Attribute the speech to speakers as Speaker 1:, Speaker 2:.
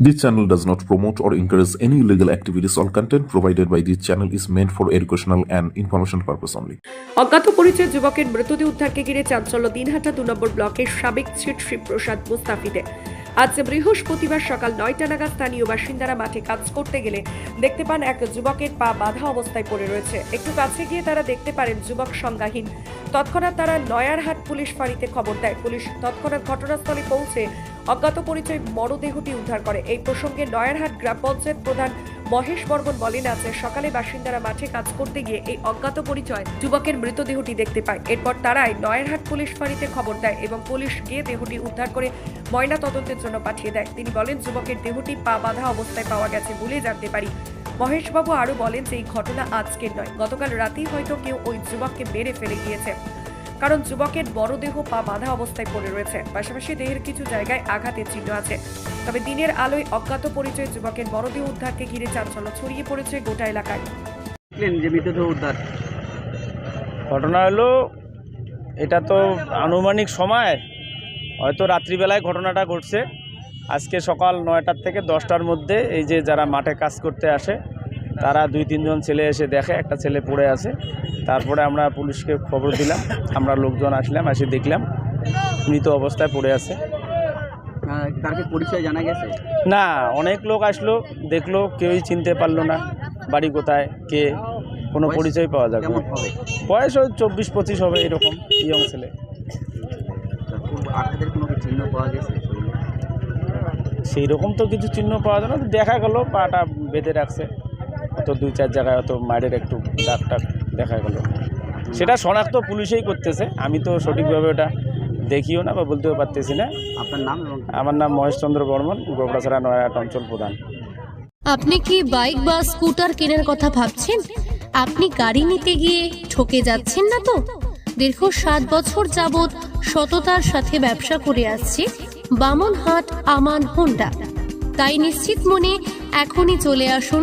Speaker 1: This channel does not promote or encourage any illegal activities. All content provided by this channel is meant for educational and information purpose only.
Speaker 2: অজ্ঞাত পরিচয় যুবকের মৃতদেহ উদ্ধারকে ঘিরে চাঞ্চল্য দিনহাটা দু নম্বর ব্লকের সাবেক ছিট শিবপ্রসাদ মুস্তাফিদে আজ বৃহস্পতিবার সকাল নয়টা নাগাদ স্থানীয় বাসিন্দারা মাঠে কাজ করতে গেলে দেখতে পান এক যুবকের পা বাঁধা অবস্থায় পড়ে রয়েছে একটু কাছে গিয়ে তারা দেখতে পারেন যুবক সংজ্ঞাহীন তৎক্ষণাৎ তারা নয়ারহাট পুলিশ ফাঁড়িতে খবর দেয় পুলিশ তৎক্ষণাৎ ঘটনাস্থলে পৌঁছে অজ্ঞাত পরিচয় মরদেহটি উদ্ধার করে। এই প্রসঙ্গে নয়ারহাট গ্রাম পঞ্চায়েত প্রধান মহেশ বর্মন বলেন আছে সকালে বাসিন্দারা মাঠে কাজ করতে গিয়ে এই অজ্ঞাত পরিচয় যুবকের মৃতদেহটি দেখতে পায়। এরপর তারাই নয়ারহাট পুলিশ ফাঁড়িতে খবর দেয় এবং পুলিশ গিয়ে দেহটি উদ্ধার করে ময়না তদন্তের জন্য পাঠিয়ে দেয়। তিনি বলেন, যুবকের দেহটি পা বাঁধা অবস্থায় পাওয়া গেছে বলে জানতে পারি। মহেশবাবু আরও বলেন যে, এই ঘটনা আজকের নয়। গতকাল রাতেই হয়তো কেউ ওই যুবককে মেরে ফেলে গিয়েছে। কারণ যুবকের মরদেহ পা বাঁধা অবস্থায় পড়ে রয়েছে। পাশাপাশি দেহের কিছু জায়গায় আঘাতের চিহ্ন আছে। তবে দিনের আলোয় অজ্ঞাত পরিচয় যুবকের মরদেহ উদ্ধারকে ঘিরে চাঞ্চল্য ছড়িয়ে পড়েছে গোটা এলাকায়।
Speaker 3: যে মৃতদেহ উদ্ধার?
Speaker 4: ঘটনা হলো এটা তো আনুমানিক সময়। হয়তো রাত্রিবেলায় ঘটনাটা ঘটছে। আজকে সকাল নয়টার থেকে দশটার মধ্যে এই যে যারা মাঠে কাজ করতে আসে তারা দুই তিনজন ছেলে এসে দেখে একটা ছেলে পড়ে আছে। তারপরে আমরা পুলিশকে খবর দিলাম আমরা লোকজন আসলাম এসে দেখলাম মৃত অবস্থায় পড়ে আছে।
Speaker 3: তার পরিচয় জানা গেছে?
Speaker 4: না অনেক লোক আসলো দেখল কেউই চিনতে পারল না বাড়ি কোথায় কে কোনো পরিচয় পাওয়া যাবে না। বয়স ওই চব্বিশ পঁচিশ হবে এরকম ইয়ং ছেলে।
Speaker 3: শরীরে?
Speaker 4: সেই রকম তো কিছু চিহ্ন পাওয়া যায় না দেখা গেল পাটা বেঁধে রাখছে। অত দুই চার জায়গায় অত মায়ের একটু দাগ টাগ দেখা গেল। সেটা শনাক্ত পুলিশেই করতেছে। আমি তো সঠিকভাবে ওটা দেখিও না বা বলতেও পারতেছি না।
Speaker 3: আপনার নাম
Speaker 4: আমার নাম মহেশচন্দ্র বর্মন গোবরাছড়া নয়াট অঞ্চল প্রধান।
Speaker 5: আপনি কি বাইক বা স্কুটার কেনার কথা ভাবছেন? আপনি গাড়ি নিতে গিয়ে ঠকে যাচ্ছেন না তো? দীর্ঘ সাত বছর যাবৎ সততার সাথে ব্যবসা করে আসছে বামনহাট আমান হোন্ডা। তাই নিশ্চিত মনে এখনই চলে আসুন